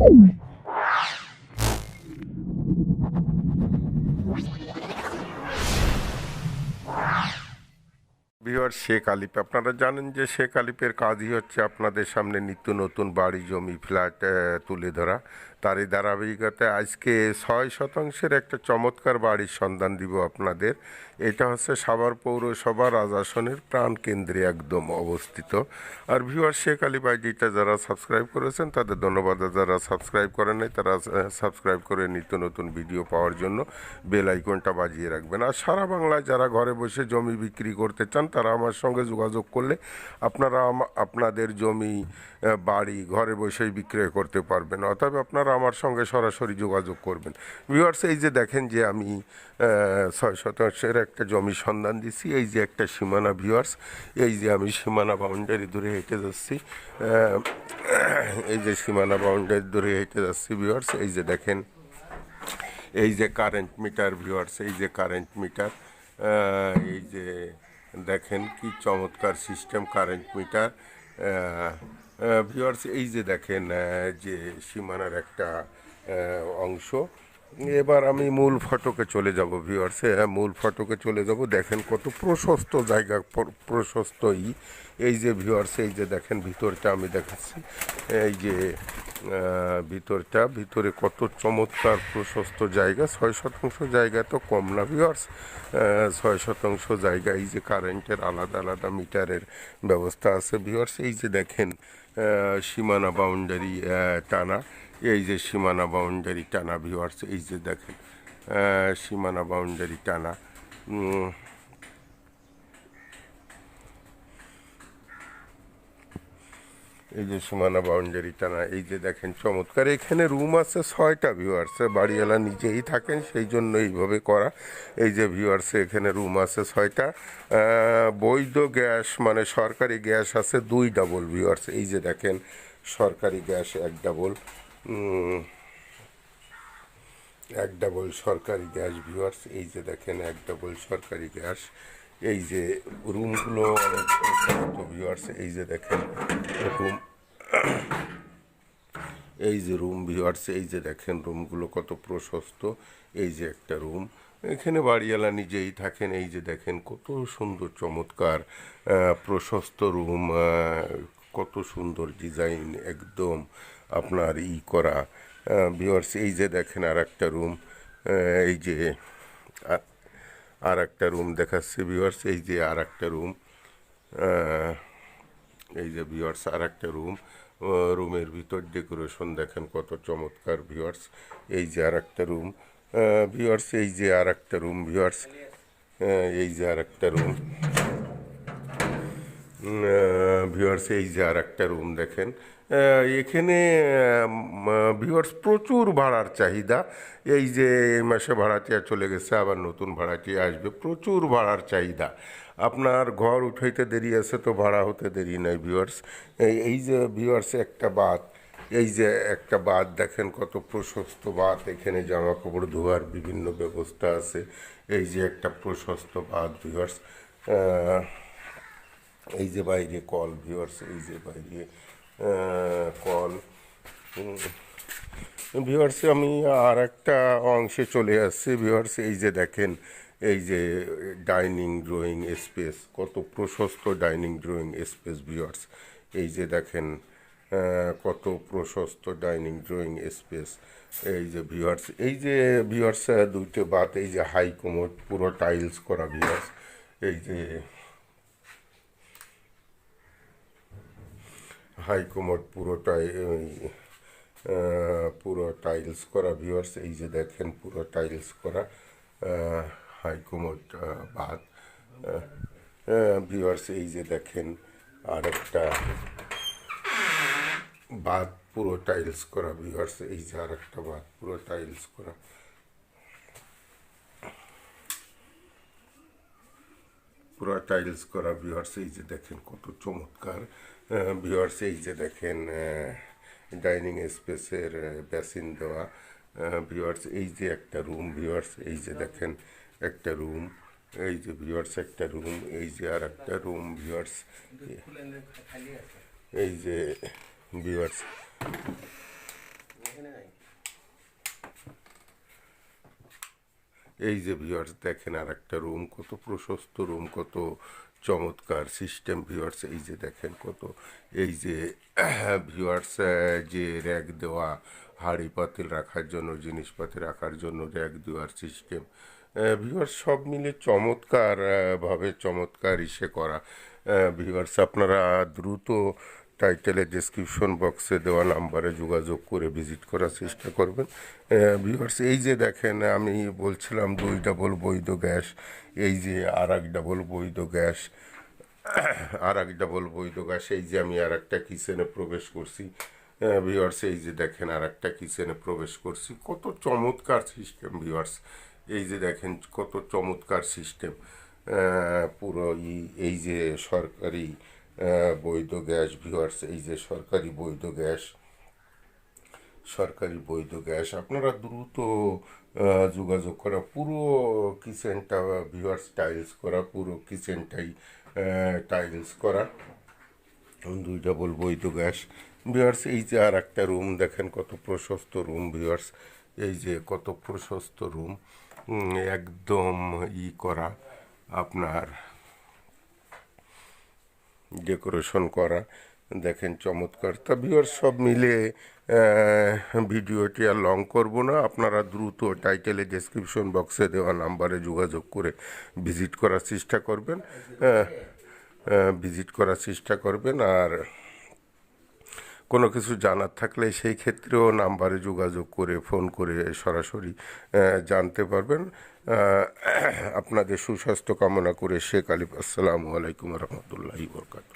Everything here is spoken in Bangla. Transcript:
Oh Ooh. বিহার শেখ আলিপ আপনারা জানেন যে শেখ আলিপের কাজই হচ্ছে আপনাদের সামনে নিত্য নতুন বাড়ি, জমি, ফ্ল্যাট তুলে ধরা। তারই ধারাবাহিকতায় আজকে ছয় শতাংশের একটা চমৎকার বাড়ির সন্ধান দিব আপনাদের। এটা হচ্ছে সাভার পৌরসভা রাজাসনের প্রাণ কেন্দ্রে একদম অবস্থিত। আর ভিউয়ার শেখ আলী বাইজিটা যারা সাবস্ক্রাইব করেছেন, তাদের ধন্যবাদ। যারা সাবস্ক্রাইব করেন নাই, তারা সাবস্ক্রাইব করে নিত্য নতুন ভিডিও পাওয়ার জন্য বেল আইকনটা বাজিয়ে রাখবেন। আর সারা বাংলায় যারা ঘরে বসে জমি বিক্রি করতে চান তারা আমার সঙ্গে যোগাযোগ করলে আপনারা আপনাদের জমি বাড়ি, ঘরে বসেই বিক্রয় করতে পারবেন। অতএব আপনারা আমার সঙ্গে সরাসরি যোগাযোগ করবেন। ভিউয়ার্স এই যে দেখেন যে আমি ছয় শতাংশের একটা জমি সন্ধান দিছি, এই যে একটা সীমানা ভিউয়ার্স এই যে আমি সীমানা বাউন্ডারি ধরে হেঁটে যাচ্ছি এই যে সীমানা বাউন্ডারি ধরে হেঁটে যাচ্ছি ভিউয়ার্স এই যে দেখেন, এই যে কারেন্ট মিটার ভিউয়ার্স এই যে কারেন্ট মিটার এই যে দেখেন কি চমৎকার সিস্টেম কারেন্ট মিটার। ভিউয়ার্স এই যে দেখেন যে সীমানার একটা অংশ এবার আমি মূল ফটকে চলে যাব ভিউয়ার্স হ্যাঁ মূল ফটকে চলে যাব। দেখেন কত প্রশস্ত জায়গা, প্র- প্রশস্ত ই এই যে ভিউয়ার্স এই যে দেখেন ভিতরটা আমি দেখাচ্ছি। এই যে ভিতরটা, ভিতরে কত চমৎকার প্রশস্ত জায়গা। ছয় শতাংশ জায়গা তো কম না ভিউয়ার্স ছয় শতাংশ জায়গা, এই যে কারেন্টের আলাদা আলাদা মিটারের ব্যবস্থা আছে ভিউয়ার্স এই যে দেখেন সীমানা বাউন্ডারি টানা। এই যে সীমানা বাউন্ডারি টানা ভিউয়ার্স এই যে দেখেন সীমানা বাউন্ডারি টানা এই যে সীমানা বাউন্ডারি টানা, এই যে দেখেন, চমৎকার। এখানে রুম আছে ছয়টা ভিউয়ার্সে বাড়িওয়ালা নিজেই থাকেন, সেই জন্য এইভাবে করা। এই যে ভিউয়ার্সে এখানে রুম আছে ছয়টা। বৈধ গ্যাস মানে সরকারি গ্যাস আছে দুই ডাবল ভিউয়ার্স এই যে দেখেন, সরকারি গ্যাস এক ডাবল এক ডাবল সরকারি গ্যাস ভিউয়ার্স এই যে দেখেন এক ডাবল সরকারি গ্যাস এই যে রুমগুলো অনেক ভিউয়ার্স এই যে দেখেন রুম এই যে রুম ভিউয়ার্স এই যে দেখেন রুমগুলো কত প্রশস্ত, এই যে একটা রুম এখানে বাড়িওয়ালা নিজেই থাকেন, এই যে দেখেন কত সুন্দর চমৎকার প্রশস্ত রুম কত সুন্দর ডিজাইন একদম। আপনার ই করা। ভিউয়ার্স এই যে দেখেন আর একটা রুম এই যে আর একটা রুম দেখাচ্ছে ভিউয়ার্স এই যে আর একটা রুম এই যে ভিউয়ার্স আর একটা রুম রুমের ভিতর ডেকোরেশন দেখেন কত চমৎকার ভিউয়ার্স এই যে আর একটা রুম ভিউয়ার্স এই যে আর একটা রুম ভিউয়ার্স এই যে আর একটা রুম ভিউয়ার্স এই যে আর একটা রুম দেখেন এখানে ভিউয়ার্স প্রচুর ভাড়ার চাহিদা। এই যে এই মাসে ভাড়াটিয়া চলে গেছে, আবার নতুন ভাড়াটিয়া আসবে, প্রচুর ভাড়ার চাহিদা। আপনার ঘর উঠাইতে দেরি আছে তো ভাড়া হতে দেরি নাই ভিউয়ার্স এই যে ভিউয়ার্স একটা বাদ। এই যে একটা বাদ, দেখেন কত প্রশস্ত বাদ। এখানে জামা কাপড় ধোয়ার বিভিন্ন ব্যবস্থা আছে। এই যে একটা প্রশস্ত বাদ ভিউয়ার্স এই যে বাইরে কল ভিউয়ার্স এই যে বাইরে কল ভিউয়ার্স আমি আর একটা অংশে চলে আসছি। ভিউয়ার্স এই যে দেখেন, এই যে ডাইনিং ড্রয়িং স্পেস কত প্রশস্ত ডাইনিং ড্রয়িং স্পেস ভিউয়ার্স এই যে দেখেন কত প্রশস্ত ডাইনিং ড্রয়িং স্পেস এই যে ভিউয়ার্স এই যে ভিউয়ার্স দুইটা বাত এই যে হাই কোমোড পুরো টাইলস করা ভিউয়ার্স এই যে হাই কোমোড পুরোটাই পুরো টাইলস করা, ভিউয়ার্স, এই যে দেখেন পুরো টাইলস করা হাই কোমোড বাদ। ভিউয়ার্স, এই যে দেখেন আর একটা বাদ, পুরো টাইলস করা, ভিউয়ার্স, এই যে আর একটা বাদ, পুরো টাইলস করা। পুরো টাইলস করা ভিউয়ার্স এই যে দেখেন কত চমৎকার ভিউয়ার্স এই যে দেখেন ডাইনিং স্পেসের বেসিন দেওয়া ভিউয়ার্স এই যে একটা রুম ভিউয়ার্স এই যে দেখেন একটা রুম এই যে ভিউয়ার্স একটা রুম এই যে আর একটা রুম ভিউয়ার্স এই যে ভিউয়ার্স এখানে নাই এই যে ভিউয়ার্স দেখেন আর একটা রুম কত প্রশস্ত রুম কত চমৎকার সিস্টেম ভিউয়ার্স এই যে দেখেন কত এই যে ভিউয়ার্স যে র্যাক দেওয়া হাঁড়ি পাতিল রাখার জন্য জিনিসপাতি রাখার জন্য র্যাক দেওয়ার সিস্টেম ভিউয়ার্স সব মিলে চমৎকার আহ, ভাবে চমৎকার ইসে করা। ভিউয়ার্স আপনারা দ্রুত টাইটেলে ডেসক্রিপশন বক্সে দেওয়া নাম্বারে যোগাযোগ করে ভিজিট করার চেষ্টা করবেন। ভিউয়ার্স এই যে দেখেন, আমি বলছিলাম দুই ডাবল বৈধ গ্যাস, এই যে আর এক ডাবল বৈধ গ্যাস আর এক ডাবল বৈধ গ্যাস, এই যে আমি আর একটা কিচেনে প্রবেশ করছি। ভিউয়ার্স এই যে দেখেন আর একটা কিচেনে প্রবেশ করছি। কত চমৎকার সিস্টেম ভিউয়ার্স এই যে দেখেন, কত চমৎকার সিস্টেম পুরো এই যে সরকারি বৈধ গ্যাস, ভিউয়ার্স, এই যে সরকারি বৈধ গ্যাস, সরকারি বৈধ গ্যাস, আপনারা দ্রুত যোগাযোগ করা, পুরো কিচেনটা, ভিউয়ার্স, টাইলস করা, পুরো কিচেনটাই টাইলস করা। দুই ডাবল বৈধ গ্যাস। ভিউয়ার্স, এই যে আর একটা রুম, দেখেন কত প্রশস্ত রুম, ভিউয়ার্স। এই যে কত প্রশস্ত রুম একদম ই করা, আপনার ডেকোরেশন করা। দেখেন চমৎকার। তা ভিওর সব মিলে ভিডিওটি আর লং করব না। আপনারা দ্রুত টাইটেলে ডেসক্রিপশন বক্সে দেওয়া নাম্বারে যোগাযোগ করে ভিজিট করার চেষ্টা করবেন। ভিজিট করার চেষ্টা করবেন। আর কোনো কিছু জানার থাকলে সেই ক্ষেত্রেও নাম্বারে যোগাযোগ করে, ফোন করে সরাসরি জানতে পারবেন। আপনাদের সুস্বাস্থ্য কামনা করে শেখ আলিফ, আসসালামু আলাইকুম রহমতুল্লাহি বরকাত